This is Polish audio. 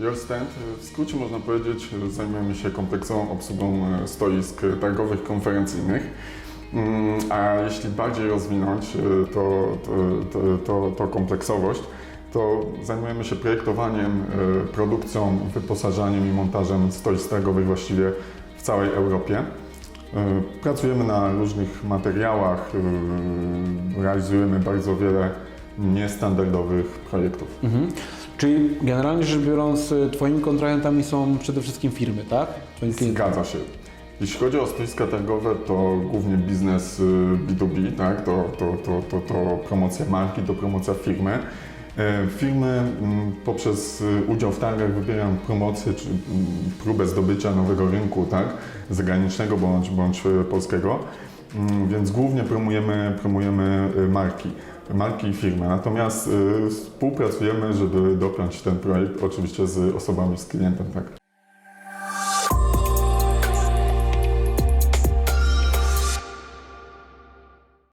Your Stand, w skrócie można powiedzieć, zajmujemy się kompleksową obsługą e, stoisk targowych, konferencyjnych. Mm, A jeśli bardziej rozwinąć e, to, to, to, to, kompleksowość, to zajmujemy się projektowaniem, e, produkcją, wyposażaniem i montażem stoisk targowych właściwie w całej Europie. Pracujemy na różnych materiałach, realizujemy bardzo wiele niestandardowych projektów. Mhm. Czyli generalnie rzecz biorąc, y, Twoimi kontrahentami są przede wszystkim firmy, tak? Zgadza się. Jeśli chodzi o stoiska targowe, to głównie biznes y, B2B, tak? to, to, to, to, to promocja marki, to promocja firmy. E, Firmy mm, poprzez y, udział w targach wybierają promocję czy mm, próbę zdobycia nowego rynku, tak? zagranicznego bądź, bądź y, polskiego, więc głównie promujemy, promujemy y, marki, marki i firmy. Natomiast y, współpracujemy, żeby dopiąć ten projekt oczywiście z osobami, z klientem. Tak?